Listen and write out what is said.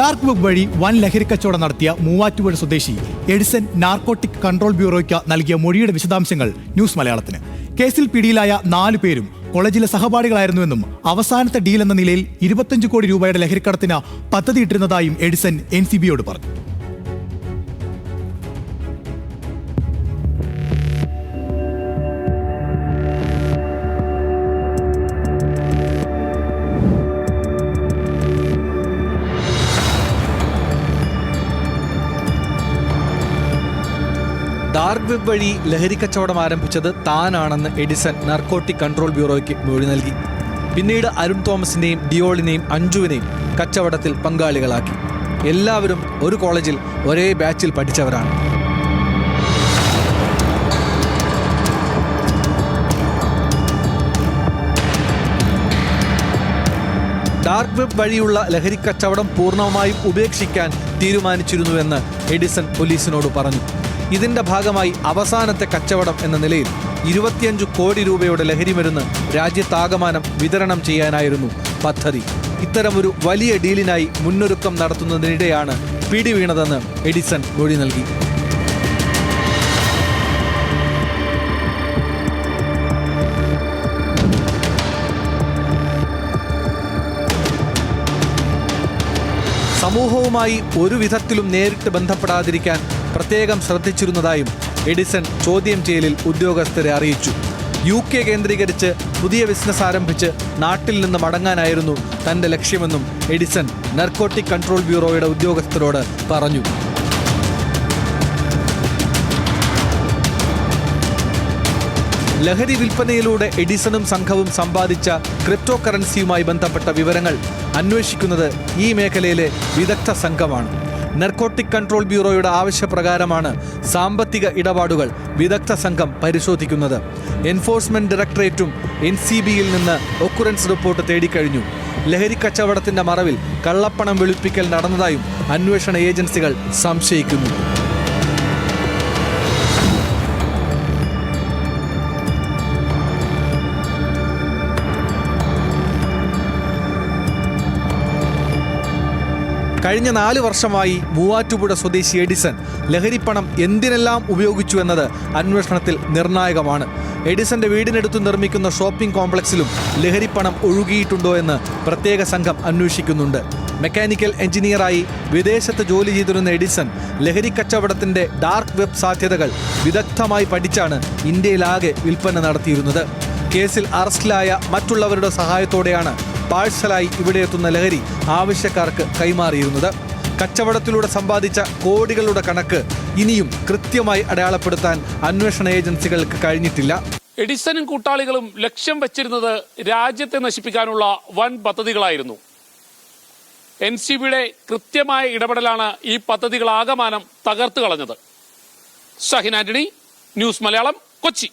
Dark web വഴി വൻ ലഹരി കച്ചവടം നടത്തിയ മൂവാറ്റുപുഴ സ്വദേശി എഡിസൺ നാർക്കോട്ടിക് കൺട്രോൾ ബ്യൂറോയ്ക്ക് നൽകിയ മൊഴിയുടെ വിശദാംശങ്ങൾ ന്യൂസ് മലയാളത്തിന്. കേസിൽ പിടിയിലായ നാലു പേരും കോളേജിലെ സഹപാഠികളായിരുന്നുവെന്നും അവസാനത്തെ ഡീൽ എന്ന നിലയിൽ ഇരുപത്തഞ്ച് കോടി രൂപയുടെ ലഹരിക്കടത്തിന് പദ്ധതിയിട്ടിരുന്നതായും എഡിസൺ എൻ സി ബിയോട് പറഞ്ഞു. ഡാർക്ക് വെബ് വഴി ലഹരി കച്ചവടം ആരംഭിച്ചത് താനാണെന്ന് എഡിസൺ നർക്കോട്ടിക് കൺട്രോൾ ബ്യൂറോയ്ക്ക് മൊഴി നൽകി. പിന്നീട് അരുൺ തോമസിനെയും ഡിയോളിനെയും അഞ്ജുവിനെയും കച്ചവടത്തിൽ പങ്കാളികളാക്കി. എല്ലാവരും ഒരു കോളേജിൽ ഒരേ ബാച്ചിൽ പഠിച്ചവരാണ്. ഡാർക്ക് വെബ് വഴിയുള്ള ലഹരി കച്ചവടം പൂർണമായും ഉപേക്ഷിക്കാൻ തീരുമാനിച്ചിരുന്നുവെന്ന് എഡിസൺ പോലീസിനോട് പറഞ്ഞു. ഇതിന്റെ ഭാഗമായി അവസാനത്തെ കച്ചവടം എന്ന നിലയിൽ ഇരുപത്തിയഞ്ചു കോടി രൂപയുടെ ലഹരി മരുന്ന് രാജ്യത്താകമാനം വിതരണം ചെയ്യാനായിരുന്നു പദ്ധതി. ഇത്തരമൊരു വലിയ ഡീലിനായി മുന്നൊരുക്കം നടത്തുന്നതിനിടെയാണ് പിടി വീണതെന്ന് എഡിസൺ മൊഴി നൽകി. സമൂഹവുമായി ഒരു വിധത്തിലും നേരിട്ട് ബന്ധപ്പെടാതിരിക്കാൻ പ്രത്യേകം ശ്രദ്ധിച്ചിരുന്നതായും എഡിസൺ ചോദ്യം ചെയ്യലിൽ ഉദ്യോഗസ്ഥരെ അറിയിച്ചു. യു കെ കേന്ദ്രീകരിച്ച് പുതിയ ബിസിനസ് ആരംഭിച്ച് നാട്ടിൽ നിന്ന് മടങ്ങാനായിരുന്നു തന്റെ ലക്ഷ്യമെന്നും എഡിസൺ നർക്കോട്ടിക് കൺട്രോൾ ബ്യൂറോയുടെ ഉദ്യോഗസ്ഥരോട് പറഞ്ഞു. ലഹരി വിൽപ്പനയിലൂടെ എഡിസണും സംഘവും സമ്പാദിച്ച ക്രിപ്റ്റോ കറൻസിയുമായി ബന്ധപ്പെട്ട വിവരങ്ങൾ അന്വേഷിക്കുന്നത് ഈ മേഖലയിലെ വിദഗ്ധ സംഘമാണ്. നർക്കോട്ടിക് കൺട്രോൾ ബ്യൂറോയുടെ ആവശ്യപ്രകാരമാണ് സാമ്പത്തിക ഇടപാടുകൾ വിദഗ്ധ സംഘം പരിശോധിക്കുന്നത്. എൻഫോഴ്സ്മെന്റ് ഡയറക്ടറേറ്റും എൻ സി ബിയിൽ നിന്ന് ഒക്കുറൻസ് റിപ്പോർട്ട് തേടിക്കഴിഞ്ഞു. ലഹരി കച്ചവടത്തിന്റെ മറവിൽ കള്ളപ്പണം വെളുപ്പിക്കൽ നടന്നതായും അന്വേഷണ ഏജൻസികൾ സംശയിക്കുന്നു. കഴിഞ്ഞ നാല് വർഷമായി മൂവാറ്റുപുഴ സ്വദേശി എഡിസൺ ലഹരിപ്പണം എന്തിനെല്ലാം ഉപയോഗിച്ചു എന്നത് അന്വേഷണത്തിൽ നിർണായകമാണ്. എഡിസന്റെ വീടിനടുത്ത് നിർമ്മിക്കുന്ന ഷോപ്പിംഗ് കോംപ്ലക്സിലും ലഹരിപ്പണം ഒഴുകിയിട്ടുണ്ടോ എന്ന് പ്രത്യേക സംഘം അന്വേഷിക്കുന്നുണ്ട്. മെക്കാനിക്കൽ എഞ്ചിനീയറായി വിദേശത്ത് ജോലി ചെയ്തിരുന്ന എഡിസൺ ലഹരി കച്ചവടത്തിന്റെ ഡാർക്ക് വെബ് സാധ്യതകൾ വിദഗ്ധമായി പഠിച്ചാണ് ഇന്ത്യയിലാകെ വിൽപ്പന നടത്തിയിരുന്നത്. കേസിൽ അറസ്റ്റിലായ മറ്റുള്ളവരുടെ സഹായത്തോടെയാണ് പാഴ്സലായി ഇവിടെ എത്തുന്ന ലഹരി ആവശ്യക്കാർക്ക് കൈമാറിയിരുന്നത്. കച്ചവടത്തിലൂടെ സമ്പാദിച്ച കോടികളുടെ കണക്ക് ഇനിയും കൃത്യമായി അടയാളപ്പെടുത്താൻ അന്വേഷണ ഏജൻസികൾക്ക് കഴിഞ്ഞിട്ടില്ല. എഡിസണും കൂട്ടാളികളും ലക്ഷ്യം വച്ചിരുന്നത് രാജ്യത്തെ നശിപ്പിക്കാനുള്ള വൻ പദ്ധതികളായിരുന്നു. എൻ സി ബിയുടെ കൃത്യമായ ഇടപെടലാണ് ഈ പദ്ധതികൾ ആകമാനം തകർത്തു കളഞ്ഞത്. ഷഹിൻ ആന്റണി ന്യൂസ് മലയാളം കൊച്ചി.